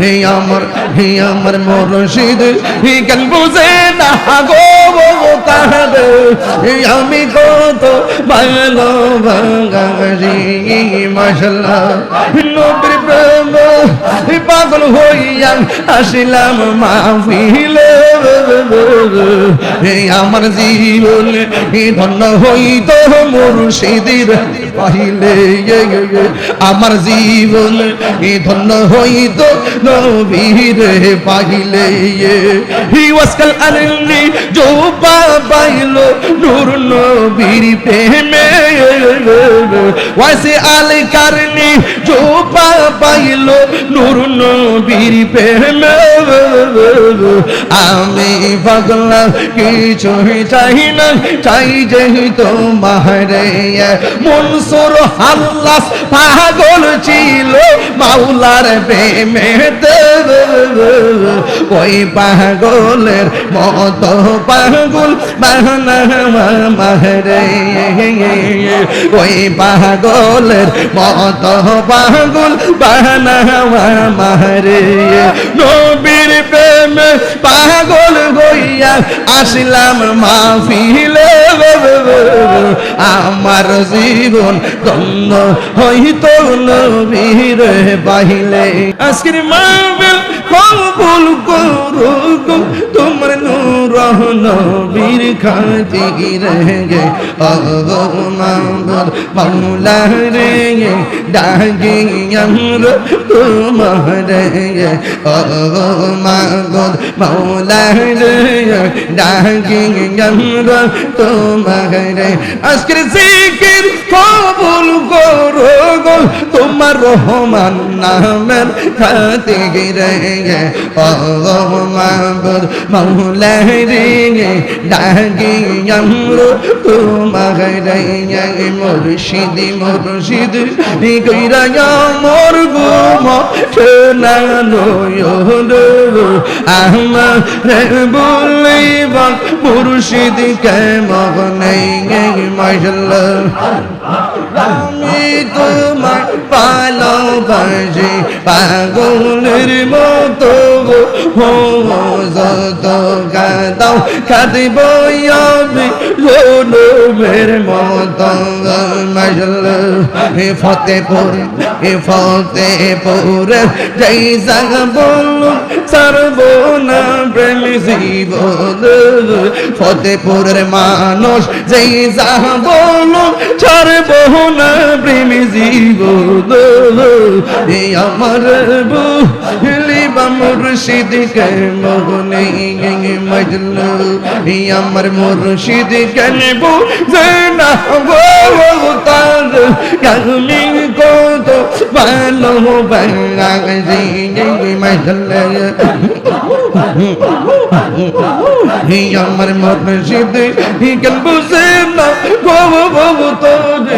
হে আমার হে আমার মুর্শিদ, হে কেন বুঝে না গো তাহার, হে আমি কত ভালো ভাঙারি মাশাল্লাহ নবীর প্রেম পাগল হইয়া আসিলাম মাহফিলে। হে আমার জীবন, হে ধন্য হইত মুর্শিদির পাইলে আমার জীবন ধন্য হইত নবীর পাইলে হি ওয়াসকাল আনলি জোবা পাইল নূর নবীর প্রেমে ওয়াসে আল কারনি জোবা পাইলো নূর নবীর প্রেমে। আমি পাগলা কিছু চাই না, চাই যে তোমার মনসুর হাল্লাস পাগল ছিল মাওলার প্রেমেতে। ওই পাগলের মত পাগল বাহানা মাহরে ওই পাগলের মত পাগল বাহানা মারে নবীর প্রেম পাগল হইয়া আসলাম মাহফিলে। আমার জীবন ধন্য হইত নবীর বাহিলে। আজকের মাহফিল কবুল করুক, তোমার নূর নবীর খাতির গে মামর মাওলা রে ডাকি আমর তোমার গে মাগর মাওলা রে ডাকি আমর তোমার আজকের জিকির কবুল করুক তোমার রহমান নামের খাতির গে। মাগর মাওলা রে ডাকি আমর তোমার মুর্শিদ মুর্শিদ, কইরা মোর গুম। শোনানো আমার বলিব মুর্শিদ কে মগনে মাশাল্লাহ আমি তোমার ভালোবাসি, পাগলের মতো হো যত কাদাও কাঁদিব, আমি জনমের মতো মাশাল্লাহ হে ফতেপুর হে ফতেপুর জೈ জাগ বল সর্বনা প্রেম জীবন। ফতেপুরের মানুষ যেই যাহ বল না প্রেম জীব এই আমার লিবা মুর্শিদ কে মগনে মজল আমার মুর্শিদ কে নেব না গো তার আমি কত ভালো বাঙালি মজল আমার মুর্শিদ কেন বুঝে না গো গো তো হি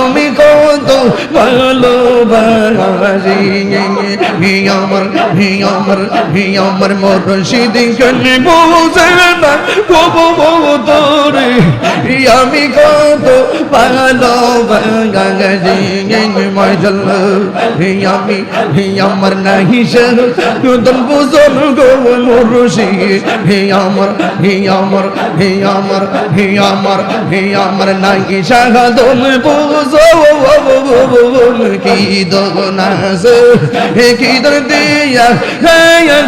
আমি কত ভালোবাসি। আমার আমার আমার মুর্শিদ কেন বোঝে না তোরে আমি কত মজল। আমি আমার নাহি সদন বুঝল গো মুর্শিদ হে আমার হে আমার হে আমার হে আমার হে আমার নাহি সাধন বুঝো কি দোনাস, হে কি দিয়া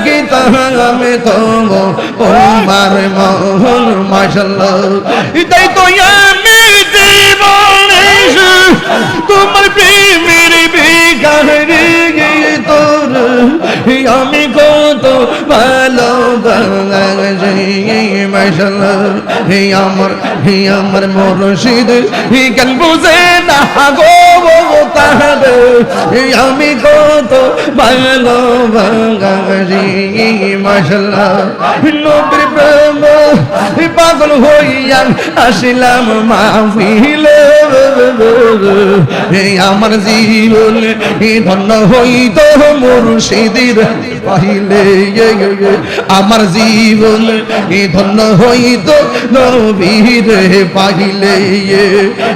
কি তাহামে তো তোমার মাশাল্লাহ। তাই তো আমি জীবনে তোমার প্রেমের বিকারে তোর আমি কত ভালো আমার আমার মরশিদ হে কেন বুঝে না গো আমি কত ভালো বাঙালি মশলা নবীর প্রেম পাগল হইয়া আসিলাম মাহফিলে। এই আমার জীবন ধন্য হইত মুর্শিদির। পাইলে আমার জীবন এই ধন্য হইত নবীর পাইলে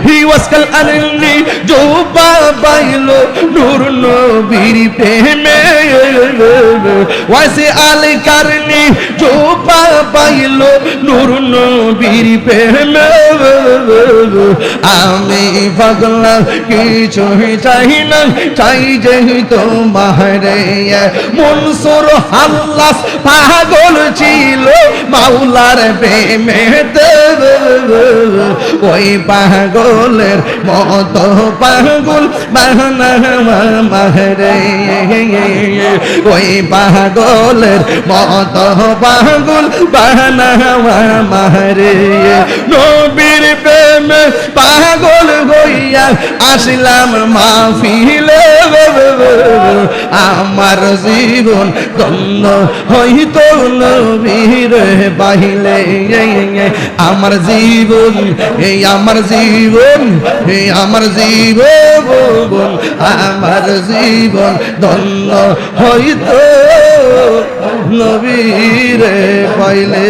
হি ওয়াসকাল আননি জোবা পাইলো নূর নবীর প্রেমে ওয়াসে আল কারনি জোবা পাইলো নূর নবীর প্রেমে আমি পাগলা কিছু চাই না, চাই যে তোমারে মনসুর হাল্লাস পাগল ছিল, মাওলার প্রেমেতে ওই পাগলের মত পাগল মাহরে। ওই পাগলের মত পাগল বাহানা মাহরে। নবীর প্রেমে পাগল হইয়া আসলাম মাহফিলে আমার জীবন ধন্য হইত নবীর বাহিলে। আমার জীবন, এই আমার জীবন, এই আমার জীবন আমার জীবন ধন্য হইত নবীর পাইলে